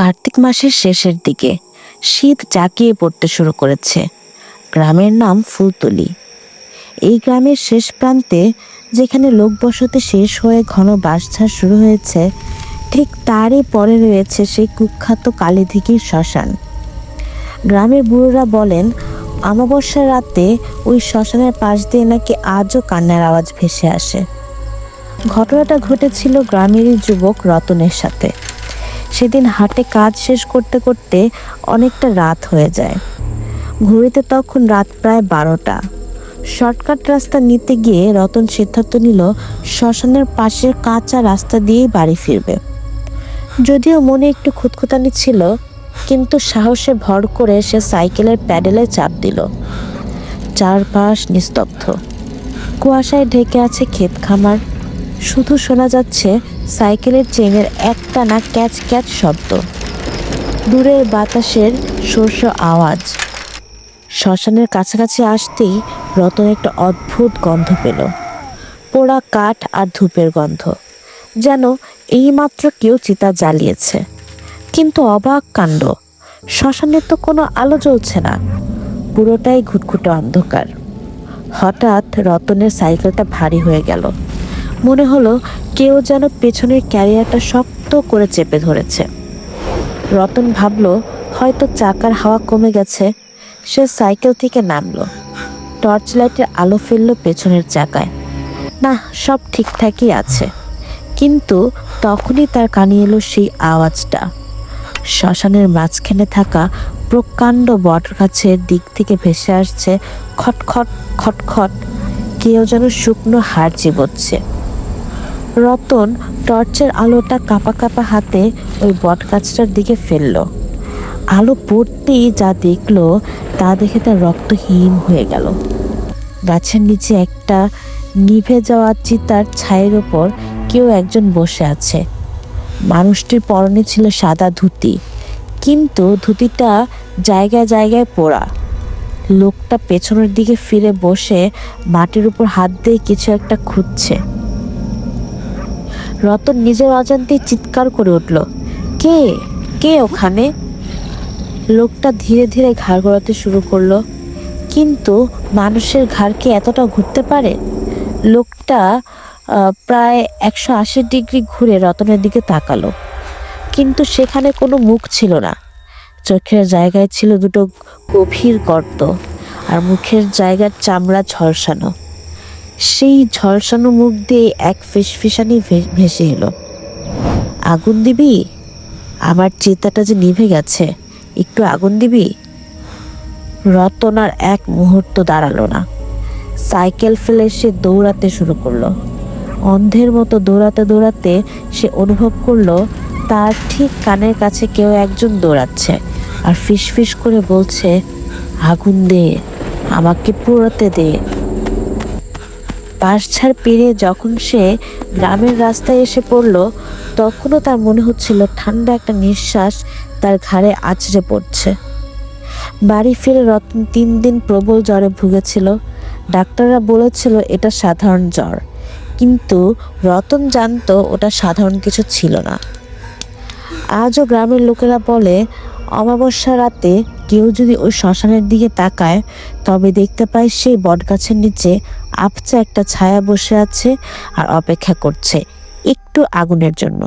কার্তিক মাসের শেষের দিকে শীত জাঁকিয়ে পড়তে শুরু করেছে। গ্রামের নাম ফুলতলি। এই গ্রামের শেষ প্রান্তে, যেখানে লোকবসতি শেষ হয়ে ঘন বাসঝাড় শুরু হয়েছে, ঠিক তারই পরে রয়েছে সেই কুখ্যাত কালীধিকির শ্মশান। গ্রামের বুড়োরা বলেন, অমাবস্যার রাতে ওই শ্মশানের পাশ দিয়ে নাকি আজও কান্নার আওয়াজ ভেসে আসে। ঘটনাটা ঘটেছিল গ্রামেরই যুবক রতনের সাথে। সেদিন হাটে কাজ শেষ করতে করতে অনেকটা রাত হয়ে যায়। ঘড়িতে তখন রাত প্রায় বারোটা। শর্টকাট রাস্তা নিতে গিয়ে রতন সিদ্ধান্ত নিল, শ্মশানের পাশের কাঁচা রাস্তা দিয়েই বাড়ি ফিরবে। যদিও মনে একটু খুঁতখুতানি ছিল, কিন্তু সাহসে ভর করে সে সাইকেলের প্যাডেলে চাপ দিল। চারপাশ নিস্তব্ধ। কুয়াশায় ঢেকে আছে ক্ষেত খামার। শুধু শোনা যাচ্ছে সাইকেলের চেনের একটানা ক্যাচ ক্যাচ শব্দ। দূরের বাতাসের শস্য আওয়াজ। শ্মশানের কাছাকাছি আসতেই রতন একটা অদ্ভুত গন্ধ পেল। পোড়া কাঠ আর ধূপের গন্ধ। যেন এইমাত্র কেউ চিতা জ্বালিয়েছে। কিন্তু অবাক কাণ্ড। শ্মশানে তো কোনো আলো জ্বলছে না। পুরোটাই ঘুটঘুটে অন্ধকার। হঠাৎ রতনের সাইকেলটা ভারী হয়ে গেল। মনে হলো কেউ যেন পেছনের ক্যারিয়ারটা শক্ত করে চেপে ধরেছে। রতন ভাবল, হয়তো চাকার হাওয়া কমে গেছে, সে সাইকেল থেকে নামলো। টর্চ লাইটের আলো ফেলল পেছনের চাকায়। না, সব ঠিকঠাকই আছে। কিন্তু তখনই তার কানে এলো সেই আওয়াজটা। শ্মশানের মাঝখানে থাকা প্রকাণ্ড বট গাছের দিক থেকে ভেসে আসছে খটখট খটখট। কেউ যেন শুকনো হাড় চিবোচ্ছে। রতন টর্চের আলোটা কাপা কাপা হাতে ওই বট গাছটার দিকে ফেলল। আলো পড়তেই যা দেখল, তা দেখে তার রক্ত হিম হয়ে গেল। গাছের নিচে একটা নিভে যাওয়া চিতার ছায়ের ওপর কেউ একজন বসে আছে। মানুষটির পরনে ছিল সাদা ধুতি, কিন্তু ধুতিটা জায়গায় জায়গায় পোড়া। লোকটা পেছনের দিকে ফিরে বসে মাটির উপর হাত দিয়ে কিছু একটা খুঁজছে। রতন নিজের অজান্তেই চিৎকার করে উঠল, কে? কে ওখানে? লোকটা ধীরে ধীরে ঘাড় গড়াতে শুরু করল, কিন্তু মানুষের ঘাড় কি এতটা ঘুরতে পারে? লোকটা প্রায় একশো আশি ডিগ্রি ঘুরে রতনের দিকে তাকালো, কিন্তু সেখানে কোনো মুখ ছিল না। চোখের জায়গায় ছিল দুটো গভীর গর্ত, আর মুখের জায়গার চামড়া ঝলসানো। সেই ঝলসানো মুখ দিয়ে এক ফিসফিসানি ভেসে এলো। আগুন দিবি? আমার চিতাটা যে নিভে গেছে, একটু আগুন দিবি? রতন আর এক মুহূর্ত দাঁড়াল না। সাইকেল ফেলে সে দৌড়াতে শুরু করল। অন্ধের মতো দৌড়াতে দৌড়াতে সে অনুভব করল, তার ঠিক কানের কাছে কেউ একজন দৌড়াচ্ছে আর ফিসফিস করে বলছে, আগুন দে, আমাকে পুরোতে দে। বাঁশঝাড় পেরিয়ে যখন সে গ্রামের রাস্তায় এসে পড়ল, তখনও তার মনে হচ্ছিল ঠান্ডা একটা নিঃশ্বাস তার ঘাড়ে আছড়ে পড়ছে। বাড়ি ফিরে রতন তিন দিন প্রবল জ্বরে ভুগেছিল। ডাক্তাররা বলেছিল এটা সাধারণ জ্বর, কিন্তু রতন জানতো ওটা সাধারণ কিছু ছিল না। আজও গ্রামের লোকেরা বলে অমাবস্যা রাতে কেউ যদি ওই শ্মশানের দিকে তাকায়, তবে দেখতে পায় সেই বটগাছের নিচে আপচা একটা ছায়া বসে আছে আর অপেক্ষা করছে একটু আগুনের জন্য।